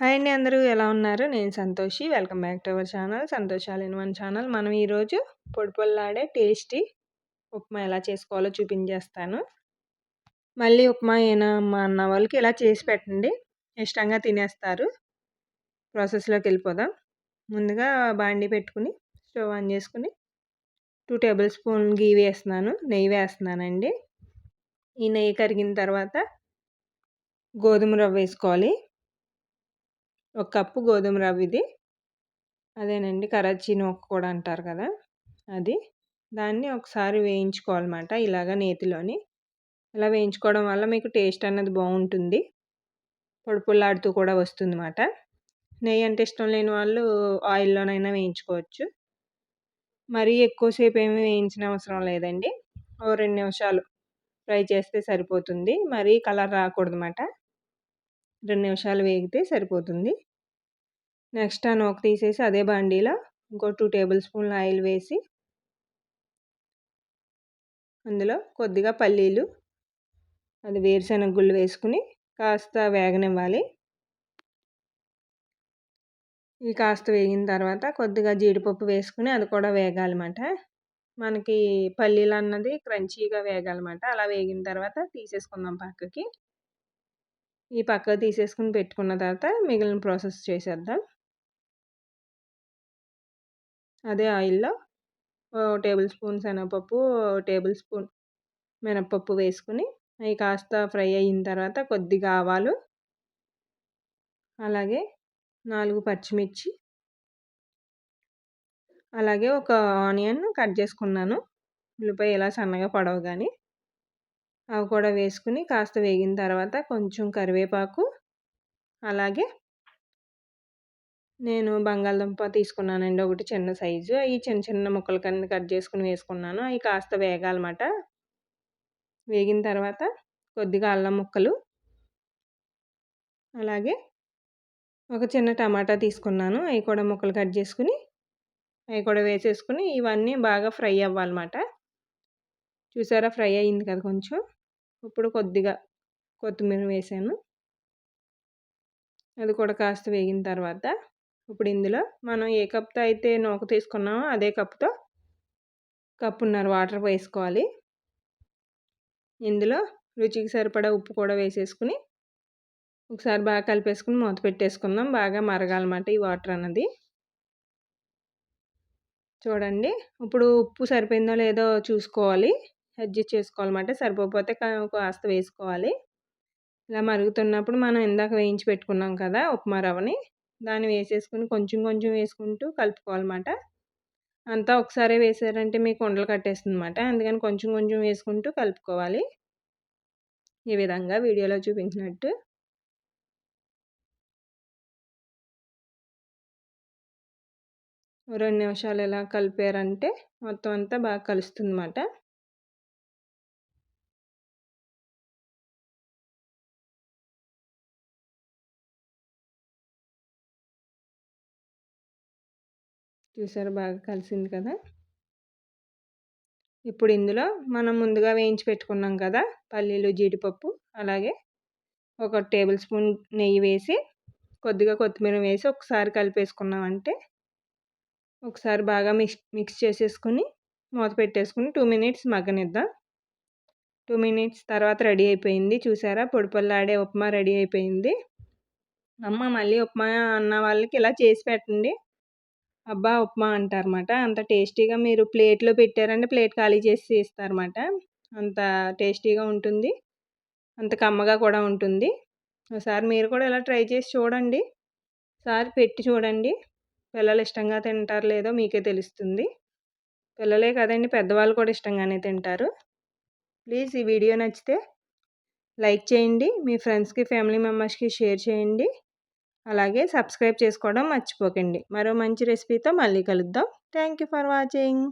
Hi అండి అందరూ ఎలా ఉన్నారు? నేను Santoshi. Welcome back to our channel. సంతోషాలు ఇన్ వన్ ఛానల్. మనం ఈరోజు పొడి పొల్లాడే టేస్టీ ఉప్మా ఎలా చేసుకోవాలో చూపించేస్తాను. మళ్ళీ ఉప్మా అయినా మా అన్న వాళ్ళకి ఇలా చేసి పెట్టండి. ఇష్టంగా తినేస్తారు. ప్రాసెస్లోకి వెళ్ళిపోదాం. ముందుగా బాండి పెట్టుకుని స్టవ్ ఆన్ చేసుకుని టూ టేబుల్ స్పూన్ గీ వేస్తున్నాను. నెయ్యి వేస్తున్నానండి. ఈ నెయ్యి కరిగిన తర్వాత గోధుమ రవ్వ వేసుకోవాలి. ఒక కప్పు గోధుమ రవ్వ ఇది. అదేనండి కరాచీ నూక కూడా అంటారు కదా! అది. దాన్ని ఒకసారి వేయించుకోవాలన్నమాట ఇలాగ నేతిలోని. ఇలా వేయించుకోవడం వల్ల మీకు టేస్ట్ అన్నది బాగుంటుంది. పొడి కూడా వస్తుంది అన్నమాట నెయ్యి అంటే ఇష్టం లేని వాళ్ళు ఆయిల్లోనైనా వేయించుకోవచ్చు. మరీ ఎక్కువసేపు ఏమి వేయించిన అవసరం లేదండి. ఓ రెండు నిమిషాలు ఫ్రై చేస్తే సరిపోతుంది. మరీ కలర్ రాకూడదు అన్నమాట రెండు నిమిషాలు వేగితే సరిపోతుంది. నెక్స్ట్ ఆ నూక తీసేసి అదే బాండీలో ఇంకో టూ టేబుల్ స్పూన్ల ఆయిల్ వేసి అందులో కొద్దిగా పల్లీలు అది వేరుశెనగ గుళ్ళు వేసుకుని కాస్త వేగనివ్వాలి. ఇవి కాస్త వేగిన తర్వాత కొద్దిగా జీడిపప్పు వేసుకుని అది కూడా వేగాలన్నమాట. మనకి పల్లీలు అన్నది క్రంచీగా వేగాలన్నమాట. అలా వేగిన తర్వాత తీసేసుకుందాం పక్కకి. ఈ పక్క తీసేసుకుని పెట్టుకున్న తర్వాత మిగిలిన ప్రాసెస్ చేసేద్దాం. అదే ఆయిల్లో టేబుల్ స్పూన్ శనగపప్పు టేబుల్ స్పూన్ మినప్పప్పు వేసుకుని అవి కాస్త ఫ్రై అయిన తర్వాత కొద్దిగా ఆవాలు అలాగే నాలుగు పచ్చిమిర్చి అలాగే ఒక ఆనియన్ కట్ చేసుకున్నాను. ఉల్లిపాయ ఇలా సన్నగా పొడవు కానీ అవి కూడా వేసుకుని కాస్త వేగిన తర్వాత కొంచెం కరివేపాకు అలాగే నేను బంగాళదుంప తీసుకున్నానండి ఒకటి చిన్న సైజు. అవి చిన్న చిన్న ముక్కల కింద కట్ చేసుకుని వేసుకున్నాను. అవి కాస్త వేగాలన్నమాట. వేగిన తర్వాత కొద్దిగా అల్లం ముక్కలు అలాగే ఒక చిన్న టమాటా తీసుకున్నాను. అవి కూడా ముక్కలు కట్ చేసుకుని అవి కూడా వేసేసుకుని ఇవన్నీ బాగా ఫ్రై అవ్వాలన్నమాట. చూసారా ఫ్రై అయింది కదా కొంచెం. ఇప్పుడు కొద్దిగా కొత్తిమీర వేసాను. అది కూడా కాస్త వేగిన తర్వాత ఇప్పుడు ఇందులో మనం ఏ కప్తో అయితే నూక తీసుకున్నామో అదే కప్తో కప్పున్నర వాటర్ వేసుకోవాలి. ఇందులో రుచికి సరిపడా ఉప్పు కూడా వేసేసుకుని ఒకసారి బాగా కలిపేసుకుని మూత పెట్టేసుకుందాం. బాగా మరగాలన్నమాట ఈ వాటర్ అన్నది. చూడండి. ఇప్పుడు ఉప్పు సరిపోయిందో లేదో చూసుకోవాలి. అడ్జస్ట్ చేసుకోవాలన్నమాట. సరిపోతే కాస్త వేసుకోవాలి. ఇలా మరుగుతున్నప్పుడు మనం ఇందాక వేయించి పెట్టుకున్నాం కదా ఉప్మా రవ్వని దాన్ని వేసేసుకుని కొంచెం కొంచెం వేసుకుంటూ కలుపుకోవాలన్నమాట. అంతా ఒకసారి వేసారంటే మీకు ఉండలు కట్టేస్తుంది అనమాట అందుకని కొంచెం కొంచెం వేసుకుంటూ కలుపుకోవాలి. ఈ విధంగా వీడియోలో చూపించినట్టు. రెండు నిమిషాలు ఎలా కలిపారంటే మొత్తం అంతా బాగా కలుస్తుంది అన్నమాట చూసారు బాగా కలిసింది కదా? ఇప్పుడు ఇందులో మనం ముందుగా వేయించి పెట్టుకున్నాం కదా? పల్లీలు జీడిపప్పు అలాగే ఒక టేబుల్ స్పూన్ నెయ్యి వేసి కొద్దిగా కొత్తిమీర వేసి ఒకసారి కలిపేసుకున్నామంటే ఒకసారి బాగా మిక్స్ మిక్స్ చేసేసుకుని మూత పెట్టేసుకుని టూ మినిట్స్ మగ్గనిద్దాం. టూ మినిట్స్ తర్వాత రెడీ అయిపోయింది. చూసారా? పొడిపల్లాడే ఉప్మా రెడీ అయిపోయింది. అమ్మ మళ్ళీ ఉప్మా అన్న వాళ్ళకి ఇలా చేసి పెట్టండి. అబ్బా! ఉప్మా అంటారన్నమాట. అంత టేస్టీగా మీరు ప్లేట్లో పెట్టారంటే ప్లేట్ ఖాళీ చేసి ఇస్తారన్నమాట. అంత టేస్టీగా ఉంటుంది. అంత కమ్మగా కూడా ఉంటుంది. ఒకసారి మీరు కూడా ఇలా ట్రై చేసి చూడండి. సార్ పెట్టి చూడండి. పిల్లలు ఇష్టంగా తింటారు లేదో మీకే తెలుస్తుంది. పిల్లలే కదండి పెద్దవాళ్ళు కూడా ఇష్టంగానే తింటారు. ప్లీజ్ ఈ వీడియో నచ్చితే లైక్ చేయండి. మీ ఫ్రెండ్స్కి ఫ్యామిలీ మెంబర్స్కి షేర్ చేయండి. అలాగే సబ్స్క్రైబ్ చేసుకోవడం మర్చిపోకండి. మరో మంచి రెసిపీతో మళ్ళీ కలుద్దాం. Thank you for watching.